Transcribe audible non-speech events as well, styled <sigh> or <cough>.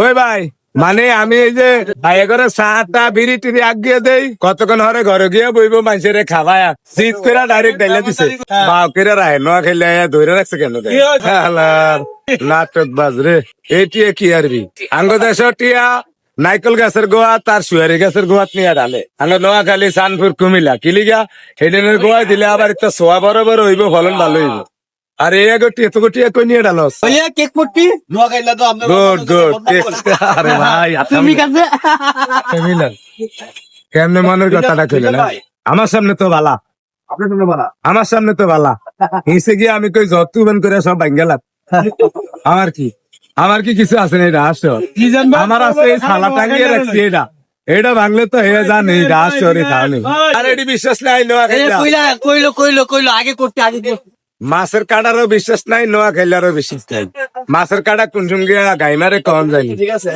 ওই ভাই মানে আমি এই যে ভাইয়া করে চাটা বিড়ি টিড়ি আগিয়ে দেই কতক্ষণ হরে ঘরে গিয়ে বইব মানুষের খাওয়ায় শীত করে ডাইরেক্ট ডাইলে দিছে। বাউ করে রায় নোয়া খেলে ধরে রাখছে কেন নাটক বাজ রে। এটিয়ে কি আরবি আঙ্গ দেশ টিয়া নাইকল গাছের গোয়া তার সুয়ারি গাছের গোয়াত নিয়ে ডালে। আঙ্গ নোয়াখালী সানপুর কুমিল্লা কিলিগা হেডেনের গোয়া দিলে আবার একটা সোয়া বড় বড় হইব ফলন ভালো হইব। আর গোটি এত গোটি কই নিয়ে ডালস? ভাইয়া কেক পট্টি নোয়াখাইলা তো আপনার গুড গুড। আরে ভাই তুমি কাছে? মিলন কেমনে মনের কথাটা কইলেন হ্যাঁ? আমার সামনে তো বালা। আমার সামনে তো বালা। হিসে গিয়ে আমি কই যত বেন করে সব ভাঙ্গেলাম আমার কি? আমার কি কিছু আছে না এটা? আসো। কি জানবা? আমার আছে এই সালা টাঙিয়ে রাখছি এটা। এটা ভাঙলে তো হে জানি এটা আসো রে আর এটি বিশ্বাস নাই কইলা কইলো কইলো কইলো আগে করতে আগে করতে। মাছের কাটারও বিশ্বাস নাই নোয়া খাইলারও বিশ্বাস নাই। <laughs> মাছের কাটা কোন গিয়া গাইমারে কম জানি ঠিক আছে।